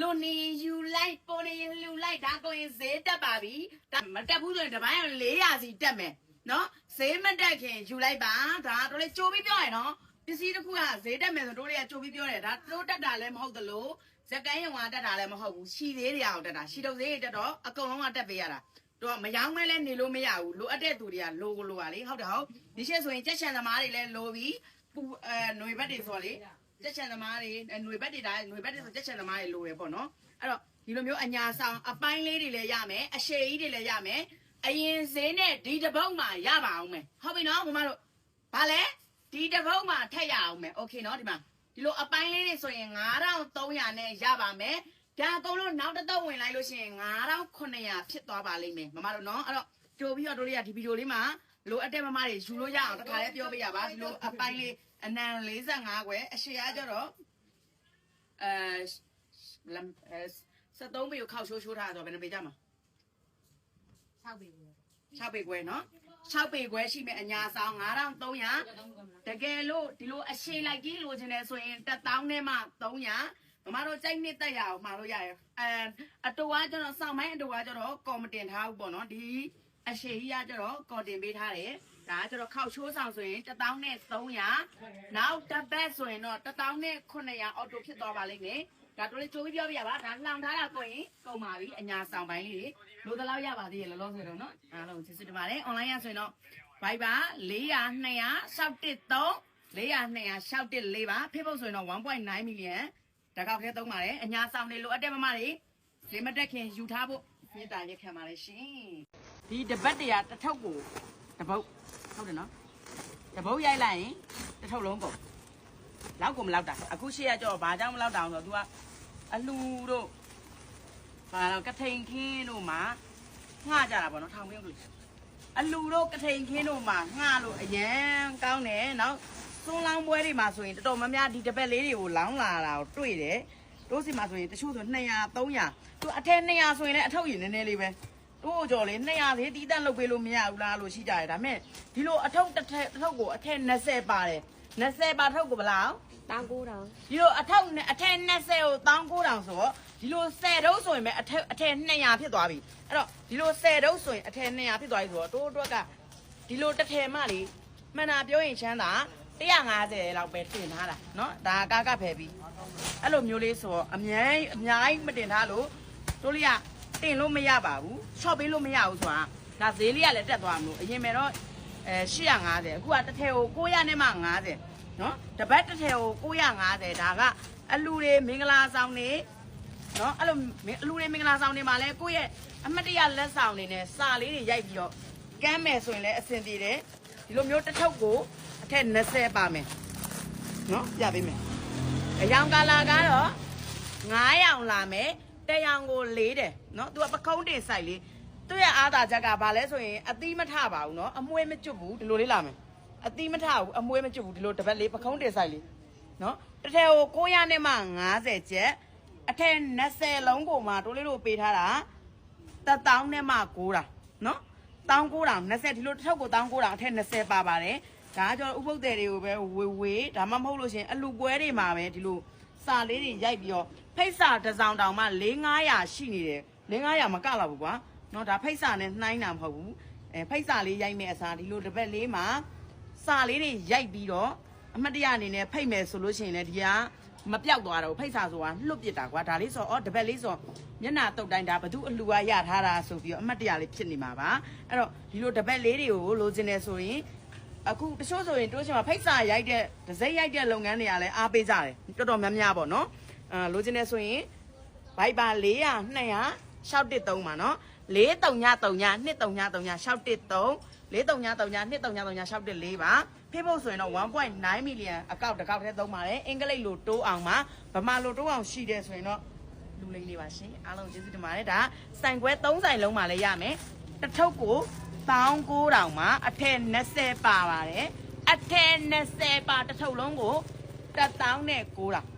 လိုနေယူလိုက်ပုံနေယူလိုက်ဒါကိုရင်ဈေးတက်ပါပြီဒါမတက်ဘူးဆိုရင်တပိုင်း400စီတက်မယ်နော်ဈေးမတက်ခင်ယူလိုက်ပါဒါတို့လေးကြိုးပြီးပြောရင်နော် ပစ္စည်းတစ်ခုကဈေးတက်မယ်ဆိုတို့တွေကကြိုးပြီးပြောတယ်ဒါတို့တက်တာလည်းမဟုတ်သလိုဇက်ကန်းရုံကတက်တာလည်းမဟုတ်ဘူးရှီသေးတွေအောင်တက်တာရှီတုပ်သေးတွေတက်တော့အကုန်လုံးကတက်ပေးရတာတော့မယောင်းမဲလဲနေလို့မရဘူးလိုအပ်တဲ့သူတွေကလိုကိုလိုပါလေဟုတ်တယ်ဟုတ်ဒီရှက်ဆိုရင်ကြက်ချန်သမားတွေလည်းလိုပြီးပူအဲຫນွေဘက်တွေဆိုလေကြက်ချန်သမားတွေຫນွေဘက်တွေဒါຫນွေဘက်တွေဆိုကြက်ချန်သမားတွေလိုတယ်ပေါ့နော်အဲ့တော့ဒီလိုမျိုးအညာဆောင်အပိုင်းလေးတွေလည်းရမယ်အရှည်ကြီးတွေလည်းရမယ်အရင်ဈေးနဲ့ဒီတစ်ပုတ်မှရပါအောင်မယ်ဟုတ်ပြီနော်မမတို့ဘာလဲ ဒီတစ်ပုတ်မှထက်ရအောင်မယ်โอเคနော်ဒီမှာဒီလိုအပိုင်းလေးတွေဆိုရင်9300နဲ့ရပါမယ်ဒါအကုန်လုံးနောက်တစ်တော့ဝင်လိုက်လို့ရှိရင်9900ဖြစ်သွားပါလိမ့်မယ်မမတို့နော်အဲ့တော့ကြိုပြီးတော့တို့တွေကဒီဗီဒီယိုလေးမှာလိုအပ်တဲ့မမတွေယူလို့ရအောင်တစ်ခါလေးပြောပေးရပါဒီလိုအပိုင်းလေးအနံ45ခွဲအရှည်အားကြတော့အဲလမ်အဲ73ပေကိုခောက်ရှိုးရှိုးထားဆိုတော့ဘယ်နှပေကြမှာ 6ပြီဘူး 6ပေခွဲနော်6ပေခွဲရှိမယ်အညာဆောင်9300တကယ်လို့ဒီလိုအရှည်လိုက်ကြီးလိုချင်တယ်ဆိုရင်1000နဲ့မှ300မမတို့ကြိုက်နှစ်တက်ရအောင်မှာလို့ရရအဲအတူကကျတော့စောင်းမိုင်းအတူကကျတော့ကော်မတင်ထားဘူးပေါ့နော်ဒီအရှည်ကြီးကကျတော့ကော်တင်ပေးထားတယ်ဒါကကျတော့ခောက်ချိုးဆောင်ဆိုရင်1000နဲ့300နောက်တစ်ပတ်ဆိုရင်တော့1000နဲ့900အော်တိုဖြစ်သွားပါလိမ့်မယ် ဒါတို့လေးကြိုးပြီးပြောပြရပါဒါလှောင်ထားတာကိုရင်ကုန်ပါပြီအညာဆောင်ပိုင်းလေးတွေလိုတလောက်ရပါသေးရဲ့လောလောဆယ်တော့နော်အားလုံးကျေးဇူးတင်ပါတယ် online ရဆိုရင်တော့ Viber 400 200 613 400 200 614ပါ Facebook ဆိုရင်တော့1.9 million တကောက်ထဲသုံးပါတယ်အညာဆောင်တွေလိုအပ်တဲ့မမတွေဈေးမတက်ခင်ယူထားဖို့မြေတားရက်ခံပါလေရှင်ဒီတပတ်တရာတစ်ထုပ်ကိုတစ်ပုတ်ဟုတ်တယ်နော်တစ်ပုတ်ရိုက်လိုက်ရင်တစ်ထုပ်လုံးကုန် လောက်ကိုမလောက်တာအခုရှေ့ကကြောဘာကြောင့်မလောက်တာအောင်ဆိုတော့ तू ကအလှူတို့ဘာတော့ကထိန်ခင်းတို့မှာငှကြတာပေါ့နော်ထောင်ပြင်းလို့အလှူတို့ကထိန်ခင်းတို့မှာငှလို့အရန်ကောင်းတယ်နောက်သွန်းလောင်းပွဲတွေမှာဆိုရင်တော်တော်များများဒီတပတ်လေးတွေကိုလောင်းလာတာကိုတွေ့တယ်တို့စီမှာဆိုရင်တချို့ဆို200 300သူအထက်200ဆိုရင်လည်းအထောက်ရည်နည်းနည်းလေးပဲတို့ကြော်လေ200သေးတီးတန့်လုပ်ပေးလို့မရဘူးလားလို့ရှိကြတယ်ဒါပေမဲ့ဒီလိုအထောက်တစ်ထက်တစ်ထောက်ကိုအထက်20ပါတယ် 20ပါထောက်ကိုဘယ်လောက် တောင်းကိုတောင်း ဒီလိုအထောက်နဲ့အထက်20ကို1900ဆိုတော့ဒီလို10တုပ်ဆိုရင်ပဲအထက်အထက်200ဖြစ်သွားပြီအဲ့တော့ဒီလို10တုပ်ဆိုရင်အထက်200ဖြစ်သွားပြီဆိုတော့တို့အတွက်ကဒီလိုတစ်ထည်မှလေမှန်တာပြောရင်ချမ်းသာ150လောက်ပဲတင်ထားတာเนาะဒါကားကဖယ်ပြီးအဲ့လိုမျိုးလေးဆိုတော့အများကြီးအများကြီးမတင်ထားလို့တို့လေးကတင်လို့မရပါဘူးချော့ပေးလို့မရဘူးဆိုတာဒါဈေးလေးကလည်းတက်သွားမလို့အရင်မဲ့တော့ အဲ850အခုကတစ်ထည်ကို900နဲ့မှ50နော်တပတ်တစ်ထည်ကို950ဒါကအလူတွေမင်္ဂလာဆောင်တွေနော်အဲ့လိုအလူတွေမင်္ဂလာဆောင်တွေမှာလဲကိုယ့်ရဲ့အမတ်တရလက်ဆောင်တွေနဲ့စာလေးတွေရိုက်ပြီးတော့ကမ်းမယ်ဆိုရင်လည်းအဆင်ပြေတယ်ဒီလိုမျိုးတစ်ထုပ်ကိုအထက်20ပါမယ်နော်ပြပေးမယ်အယောင်ကာလာကတော့9ရောင်လာမယ်တရောင်ကို4တယ်နော်သူကပကုံးတင်ဆိုင်လေး သူ့ရဲ့အားသာချက်ကဘာလဲဆိုရင်အသီးမထပါဘူးနော်အမွှေးမကျွတ်ဘူးဒီလိုလေးလာမယ်အတိမထဘူးအမွေးမကျွတ်ဘူးဒီလိုတစ်ပတ်လေးပခုံးတင်ဆိုင်လေးနော်တစ်ထည်ကို900နဲ့မှ90ကျက်အထက်20လုံးကိုမှတိုးလေးတို့ပေးထားတာ1000နဲ့မှ9000နော်1900 20ဒီလိုတစ်ထုပ်ကို1900အထက်20ပါပါတယ်ဒါကကျွန်တော်ဥပုပ်တယ်တွေကိုပဲဝေဝေဒါမှမဟုတ်လို့ရှရင်အလူပွဲတွေမှာပဲဒီလိုစာလေးတွေရိုက်ပြီးတော့ဖိတ်စာတစ်စောင်တောင်မှ4900ရှိနေတယ်4900မကလာဘူးကွာ နော်ဒါဖိတ်စာနဲ့နှိုင်းတာမဟုတ်ဘူးအဲဖိတ်စာလေးရိုက်မဲ့အစားဒီလိုတစ်ပတ်လေးမှာစာလေးတွေရိုက်ပြီးတော့အမတ်တရအနေနဲ့ဖိတ်မယ်ဆိုလို့ရှိရင်လည်းဒီကမပြောက်သွားတော့ဘူးဖိတ်စာဆိုတာလွတ်ပစ်တာကွာဒါလေးဆိုအော်တပတ်လေးဆိုမျက်နှာတုတ်တိုင်းဒါဘသူအလူကရထားတာဆိုပြီးတော့အမတ်တရလေးဖြစ်နေမှာပါအဲ့တော့ဒီလိုတပတ်လေးတွေကိုလိုချင်တယ်ဆိုရင်အခုတချို့ဆိုရင်တို့ရှင်မှာဖိတ်စာရိုက်တဲ့ဒစိမ့်ရိုက်တဲ့လုပ်ငန်းတွေကလည်းအားပေးကြတယ်တော်တော်များများပေါ့နော်အာလိုချင်တယ်ဆိုရင်ဘိုက်ပါ400 200 613ပါနော် 4333 2333 613 4333 2333 614ပါဖေးဖို့ဆိုရင်တော့1.9 million အကောက်တစ်ကောက်ထဲသုံးပါတယ်အင်္ဂလိပ်လိုတိုးအောင်ပါဗမာလိုတိုးအောင်ရှိတယ်ဆိုရင်တော့လူလိမ့်နေပါရှင်အားလုံးကျေးဇူးတင်ပါတယ်ဒါစိုင်ခွဲ3ဆိုင်လုံးမှာလည်းရမယ်တစ်ထုပ်ကို19000မှာအထက်20ပါပါတယ်အထက်20ပါတစ်ထုပ်လုံးကို1000နဲ့9000